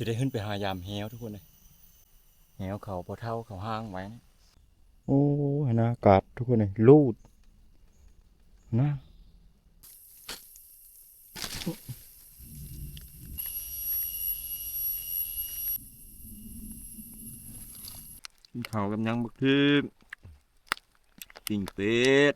สิได้ขึ้นไปหายามแฮวทุกคนเลยแฮวเขาพอเท่าเขาห้างไว้นะโอ้ยนะอากาศทุกคนเลยลูดนะกินข้ากับหยังบักคือปิ้งเป็ด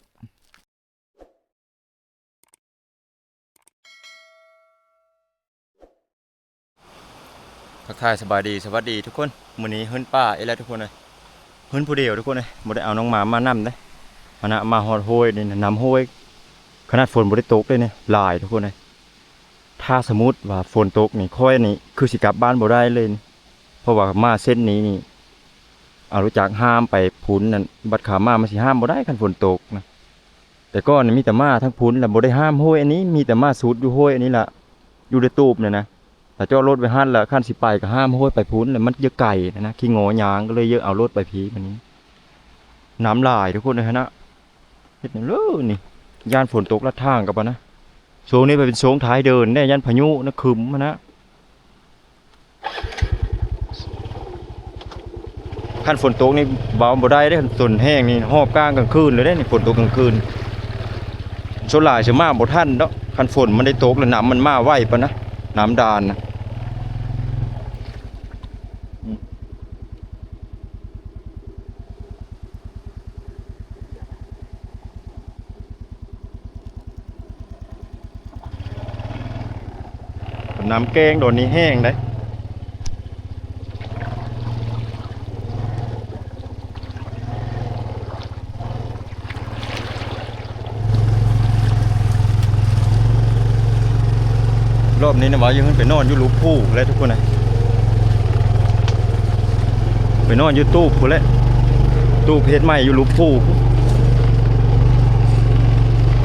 ทักทายสบายดีสวัสดีทุกคนมื้อนี้เฮิรนป้าเอ้แล้วทุกคนเลยเฮิรนผู้เดียวทุกคนเลยบ่ได้เอาน้องหมามานำเด้มานะมาฮอดโฮยนี่นะนำโฮยขนาดฝนบ่ได้ตกเลยเนี่ยหลายทุกคนเลยถ้าสมมุติว่าฝนตกนี่ค่อยนี่คือสิกลับบ้านบ่ได้เลย เพราะว่ามาเส้นนี้นี่อารู้จักห้ามไปพุ้นนั่นบัดขามามันสิห้ามบ่ได้คันฝนตกนะแต่ก็มีแต่มาทั้งพุ้นแล้วบ่ได้ห้ามโฮยอันนี้มีแต่มาสูดอยู่โฮยอันนี้ล่ะอยู่ในตูบเนี่ยนะ แต่เจ้ารถไปหันล้วขั้นสิไปก็ห้ามห้วยไปพุ้นเลยมันเยอะไก่นะนะขี้งอยางก็เลยเยอะเอารถไปพีมันนี้ น้ำลายทุกคนเลยฮะนะเฮ็ดหยังเลยนี่ย่านฝนตกละทางกับปะนะโซงนี้ไปเป็นโซงท้ายเดินแน่ย่านพายุนะคึมมานะขั้นฝนตกนี่เบาบ่ได้ได้ขั้นฝนแห้งนี่หอบกลางกลางคืนเลยได้นี่ฝนตกกลางคืนโซลายจะมาบ่ทันดอกขั้นฝนมันได้ตกแล้วน้ำมันมาไหวปะนะน้ำดานนะ น้ำแกงโดนนี้แห้งได้รอบนี้นะว่ายังขึ้นไปนอนอยู่ลูกผู้แล้วทุกคนนะไปนอนอยู่ตู้ผู้แล้วตู้เพชรใหม่อยู่ลูกผู้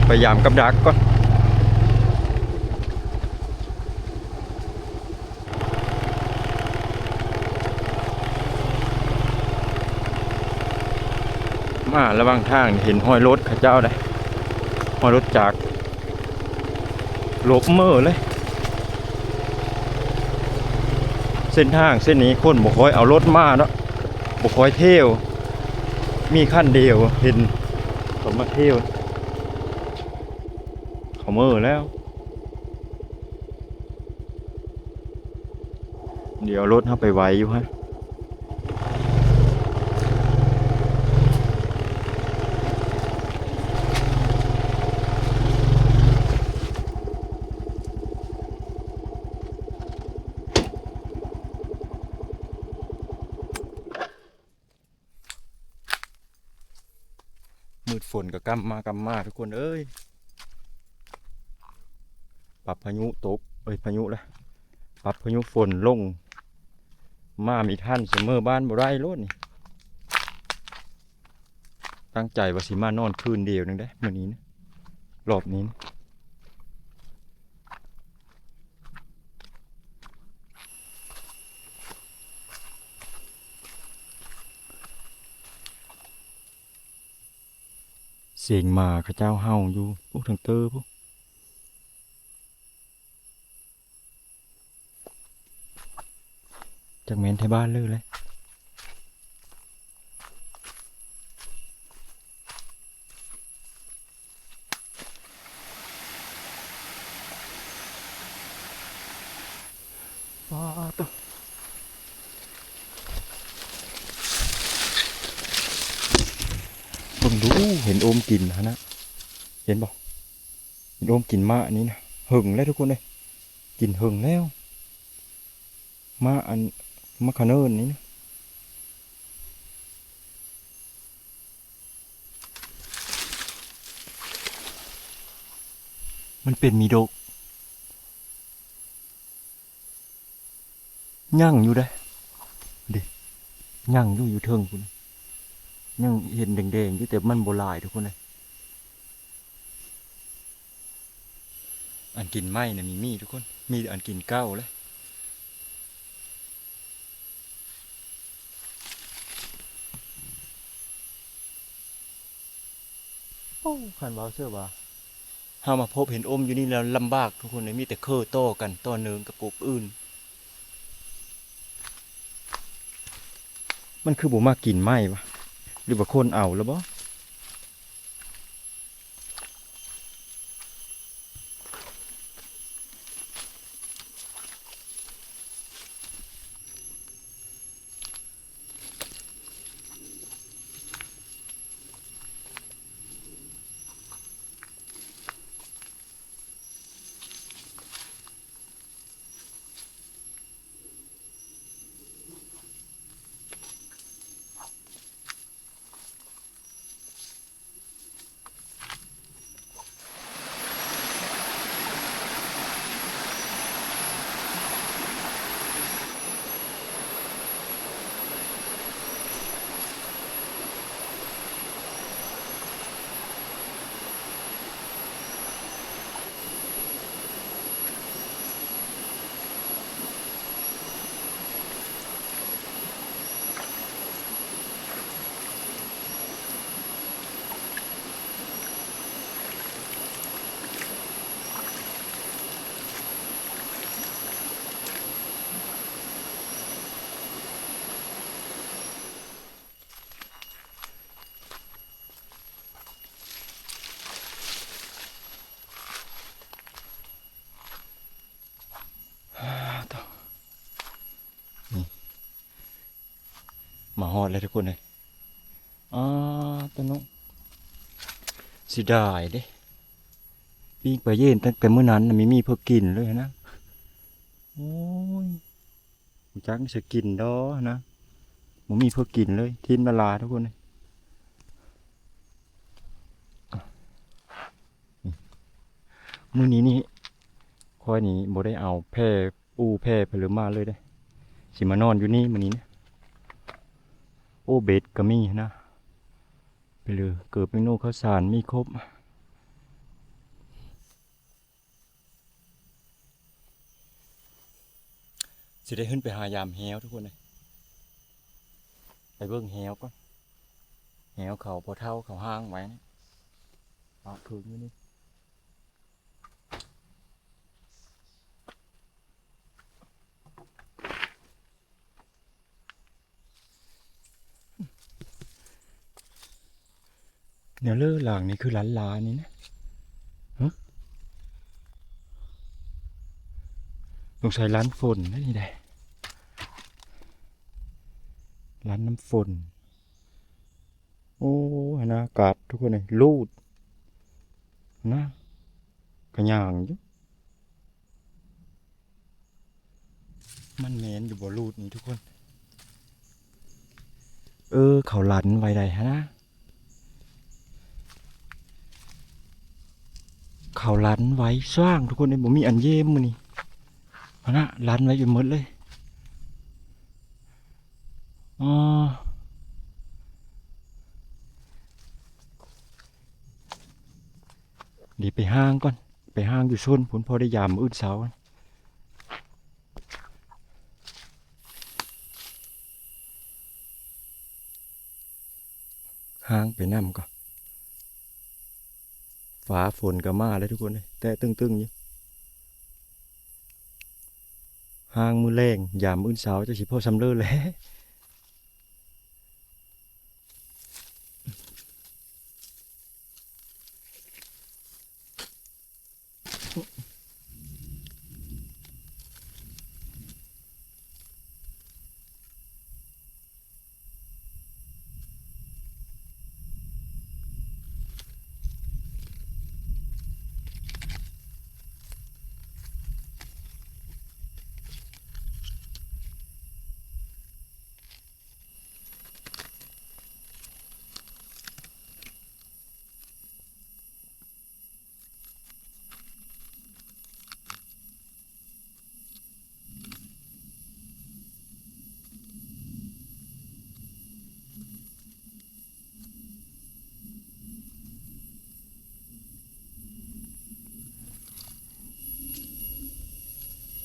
พยายามกับดักก่อน มาระหวังทางเห็นห้อยรถข้าเจ้าได้ห้อยรถจากหลบเมื่อเลย เส้นทางเส้นนี้คนบ่ค่อยเอารถมาเนาะบ่ค่อยเที่ยว มีขั้นเดียวเห็นเขามาเที่ยวเขาเมื่อแล้ว เดี๋ยวรถเข้าไปไวอยู่ฮะ กับกำมากำมาทุกคนเอ้ยปรับพายุตกเอ้ยพายุละปรับพายุฝนลง มามีท่านเสมอบ้านบ่ได้รุ่นี่ตั้งใจว่าสิมานอนคืนเดียวนึงได้มื้อนี้นะรอบนี้นะ สียงมาข้าเจ้าเฮาอยู่พวกทางเตอร์พวกจากเมนไทยบ้านเลยเลยว้าตัว เพิ่งดูเห็นโอมกินนะนะเห็นบอกเห็นโอมกินมาอันนี้นะหึงแล้วทุกคนเลยกินหึงแล้ว มาอันมาคาเนินนี้นะมันเป็นมีโดกย่างอยู่ได้ดิย่างอยู่อยู่เทิงคุณ ย่างเห็นแดงๆอยู่แต่มันโบลายทุกคนเลยอันกินไหมนะมีมีทุกคน มีอันกินเก้าเลยโอ้ขันว่าเสื้อว่าเฮามาพบเห็นอมอยู่นี่แล้วลำบากทุกคนเลยมีแต่เคอโต้กันต้อเนืองกับกบอื่น มันคือบ่มากินไหมวะ หรือว่าคนเอาแล้วบ่ มาฮอดเลยทุกคนเลยอ่าตัวน้องสิได้เด้ปีกไปเย็นตั้งแต่เมื่อนั้นนะไม่มีเพื่อกินเลยนะ โอ้ยจักจะกินดอนะมันมีเพื่อกินเลย ทีมละลาทุกคนเลยมื้อนี้นี่คอยนี่บ่ได้เอาแพร่ปูแพร่ไปหรือมาเลยเด้ สิมานอนอยู่นี่มื้อนี้นะ โอเบ็ดก็มีนะ ไปเลยเกิดเมนูข้าวสารมีครบ สิได้ขึ้นไปหายามแฮวทุกคนเลยไปเบิ่งแฮวก่อนแฮวเขาพอเท่าเขาห้างไว้นะปากถึงอยู่นี่ เนี่ยเลือหลังนี่คือร้านลานี่นะฮะสงสัยร้านฝนนั่นนี่แหละร้านน้ำฝน โอ้ยนะอากาศทุกคนเลยรูดนะกระย่างอยู่มันแมนอยู่บ่รูดนี่ทุกคน เออ เขาหลันไว้ใดฮะนะ เขาลันไว้สร้างทุกคนเลยผมมีอันเยี่ยมมือนี่เอานะลันไว้อยู่หมดเลยอ๋อเดียวไปห้างก่อน ไปห้างอยู่โซนผลพอได้ยามมื้ออื่นเสาห้างไปนั่มก่อน ฟ้าฝนก็มาเลยทุกคนเลยแต่ตึงๆอยู่ห้างมือแรงยามมื้อเช้าจะสิพ่อสำเร็จแล้ว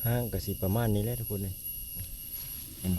ห้างก็สีประมาณนี้แหละทุกคนเลยเห็นไหม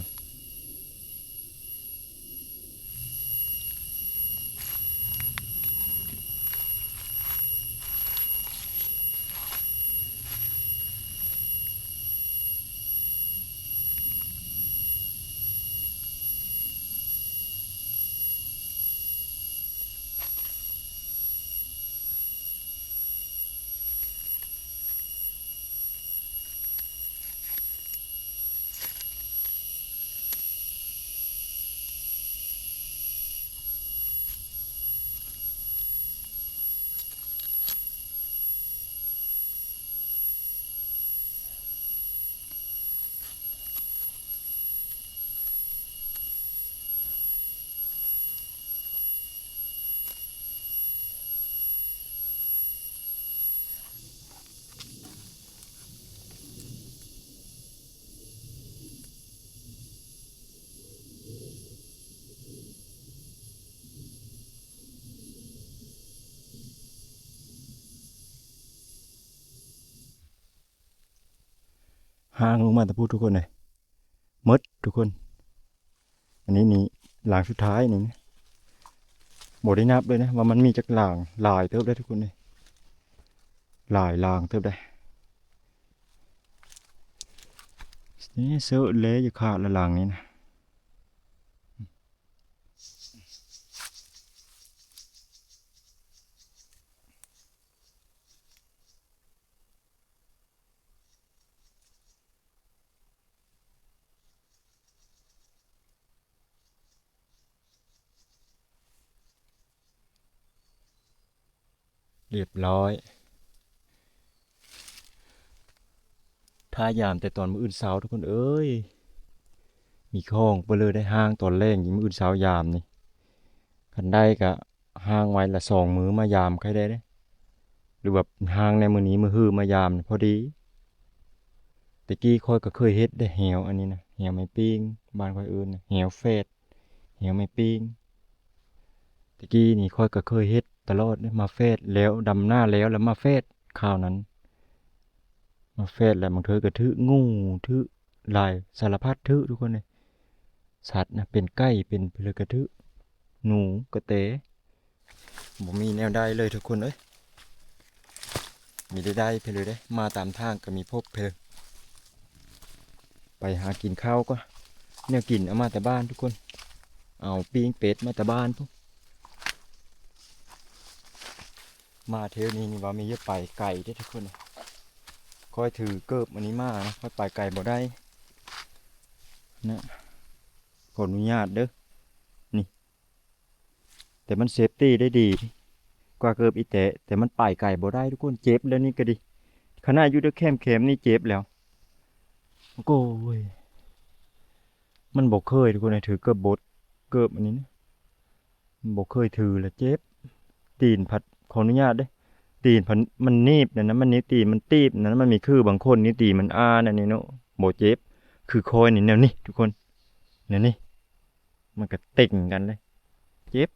ห่างลงมาแต่พูดทุกคนเลยมดทุกคน อันนี้นี่หลังสุดท้ายนี่นะบได้นับเลยนะว่ามันมีจักหลางหลายเติบได้ทุกคนเลยหลายหลางเติบได้นี่เสือเละอยู่ขาดละหลังนี้นะ เรียบร้อยทายามแต่ตอนมื้ออื่นเช้าทุกคนเอ้ย มีข้องไปเลยได้ห้างตอนแรกยิงมื้ออื่นเช้ายามนี่คันได้กะห้างไว้ละสองมื้อมายามใครได้เด้หรือแบบห้างในมื้อนี้มื้อฮือมายามพอดีตะกี้ค่อยก็เคยเฮ็ดได้แหวอันนี้นะแหวไม่ปิ้งบ้านค่อยอิ้นนะแหวเฟดแหวไม่ปิ้งตะกี้นี่ค่อยก็เคยเฮ็ด ตลอดเลยมาเฟสแล้วดำหน้าแล้วแล้วมาเฟสข้าวนั้น มาเฟสแล้วบางเธอก็ถืองูถือลายสารพัดถือทุกคนเลยสัตว์นะเป็นไก่เป็นเพลกระถือหนูกระเตบ่มีแนวได้เลยทุกคนเอ้ยมีได้ได้เพลเลยได้มาตามทางก็มีพบเพลไปหากินข้าวก็เนี่ยกินเอามาแต่บ้านทุกคน เอาปิ้งเป็ดมาแต่บ้านพวก มาเที่ยวนี้นี่ว่ามีเยอะไปไก่ได้ทุกคนค่อยถือเกิบอันนี้มานะค่อยไปไก่บ่ได้นะขออนุญาตเด้อนี่ แต่มันเซฟตี้ได้ดี กว่าเกิบอีแตะแต่มันไปไก่บ่ได้ทุกคนเจ็บแล้วนี่ก็ดีขนาดอยู่ด้วยแคมแคมนี่เจ็บแล้วโอ้ยมันบ่เคยทุกคนนะถือเกิบบดเกิบอันนี้นะมันบ่เคยถือแล้วเจ็บตีนผัด ขออนุญาตเด้ตีนผัดมันนีบนะนะมันนี่ตีนมันตีบนะนะมันมีคือบางคนนี่ตีนมันอ้านั่นนี่เนาะโบเจ็บ คือคอยนี่แนวนี้ทุกคนแนวนี้มันก็เต่งกันเลย เจ็บ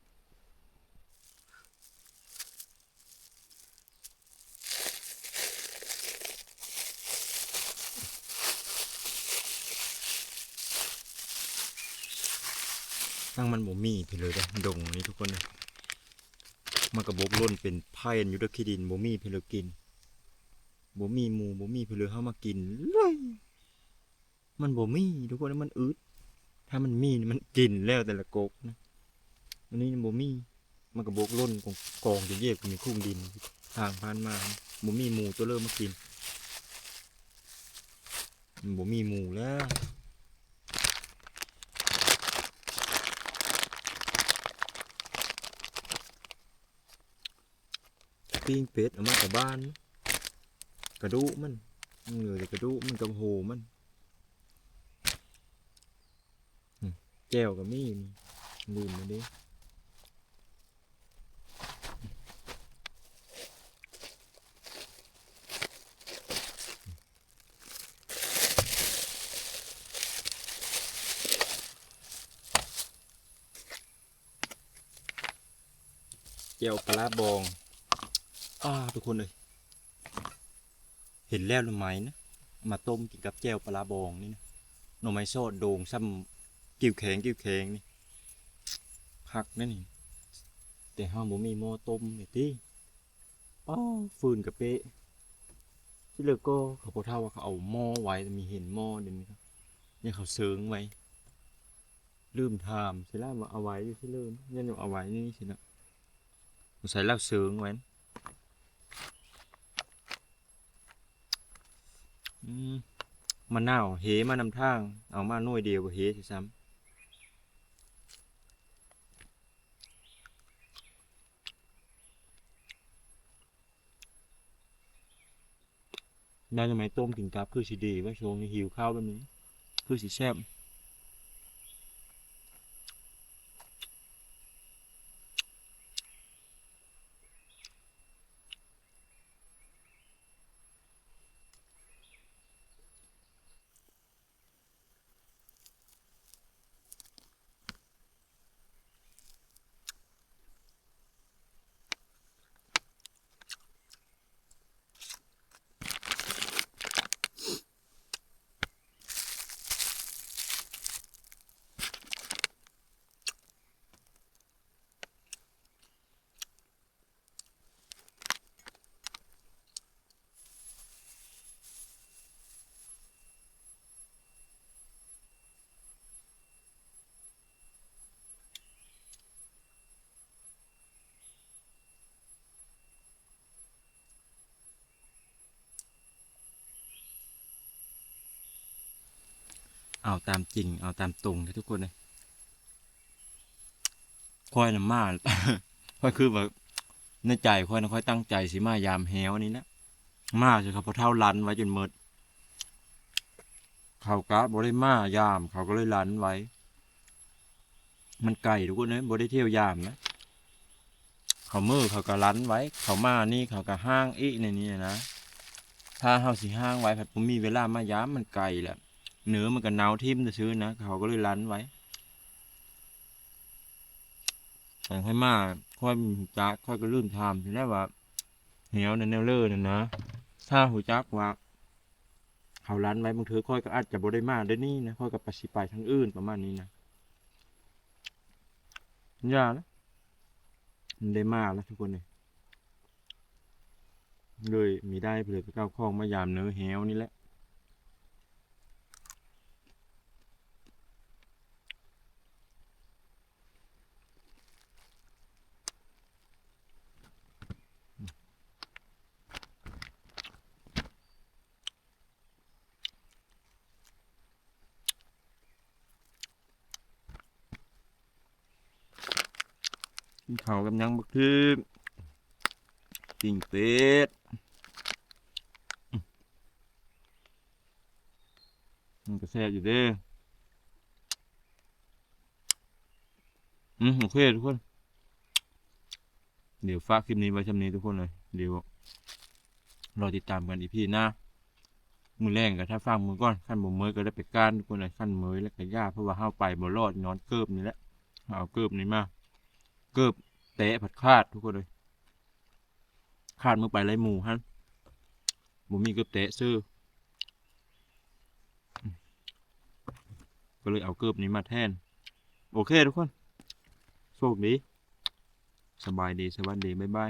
ตั้งมันบ่มีไปเลยเด้ดงนี่ทุกคนเลย มันกระบกล้นเป็นไพ่อยู่ด้วยขี้ดินบ่มีเพนเลกินบ่มีหมูบ่มีเพนเลยเฮามากินเลยมันบ่มีทุกคนมันอึดถ้ามันมีมันกินแล้วแต่ละกกนะอันนี้บ่มีมันกระบกล้นกองกองจะเยียบมีคุ้มดินทางผ่านมาบ่มีหมูตัวเริ่มมากินมันบ่มีหมูแล้ว ปิ้งเป็ดเอามาจากบ้าน กระดูกมันมันเหลือแต่กระดูกมันกับโหมันแก้วกับมีนี่ลืมมาดิแก้วปลาร้าบอง อ่าทุกคนเลยเห็นแล้วหรือไหมนะมาต้มกินกับแจ่วปลาบองนี่นะหน่อไม้โซดโด่งซ้ำกิ้วแข็งกิ้วแข็งนี่ผักนั่นนี่แต่ห้ามบ่มีหม้อต้มนี่ติป้าฟืนกับเป๊ะที่เหลือก็เขาพอเท่าว่าเขาเอาหม้อไว้แต่มีเห็นหม้อเดี๋ยวนี้ครับยังเขาเซิร์งไว้ลืมถามใช่แล้วว่าเอาไว้อยู่ที่ลืมยังเอาไว้นี่สินะสงสัยแล้วเซิร์งไว้ อืมมะนาวเหมานำทาง เอามาหน่วยเดียวก็เหสิซ้ำได้ทำไมต้มกินกับคือสีดีว่าช่วงนี้หิวข้าวแบบนี้ คือสีแซ่บ เอาตามจริง เอาตามตรงนะทุกคนเลยค่อยน่ะมาค่อยคือแบบในใจค่อยนะค่อยตั้งใจสิมายามแฮวนี่นะมาจนเขาพอเท่าลันไว้จนหมดเขากะบ่ได้มายาม เขาก็เลยลันไว้ มันไก่ทุกคนเลยบ่ได้เที่ยวยามนะเขามือเขาก็ลันไว้ เขามานี่เขาก็ห้างอีในนี้นะถ้าเฮาสิห้างไว้ผัดผมมีเวลามายามมันไกลแหละ เนื้อมันก็หนาทิ่มจะซื้อนะเขาก็เลยลันไว้แต่ค่อยมาค่อยจักค่อยก็ลืมทำทีแรกว่าเหนียวนั่นแนวเลอนั่นนะถ้าหูจักว่าเขาลันไว้บางเธอค่อยก็อาจจะบ่ได้มาได้นี่นะค่อยก็ไปสิไปทางอื่นประมาณนี้นะอย่านะมันได้มาแล้วทุกคนเลยเลยมีได้เผื่อไปก้าวข้องมายามเนื้อเหวนี่แหละ กินข้าวกับยังบักทึกปิ่งเป็ดมันก็แซ่บอยู่เด้ออืมโอเคทุกคน เดี๋ยวฝากคลิปนี้ไว้ช่ำนี้ทุกคนเลยเดี๋ยวรอติดตามกันอีพีหน้ามือแรงก็ถ้าฟังมือก่อนขั้นบ่เมยก็ได้ไปก้านทุกคนเลยขั้นเมยแล้วก็ย่าเพราะว่าเฮาไปบ่รอดนอนเกิบนี่แหละเอาเกิบนี่มา เกิบเตะผัดคาดทุกคนเลยคาดมือไปไรหมูฮันหมูมีเกือบเตะซื้อก็เลยเอาเกือบนี้มาแทน โอเคทุกคน โชคดี สบายดีสวัสดี บ๊ายบาย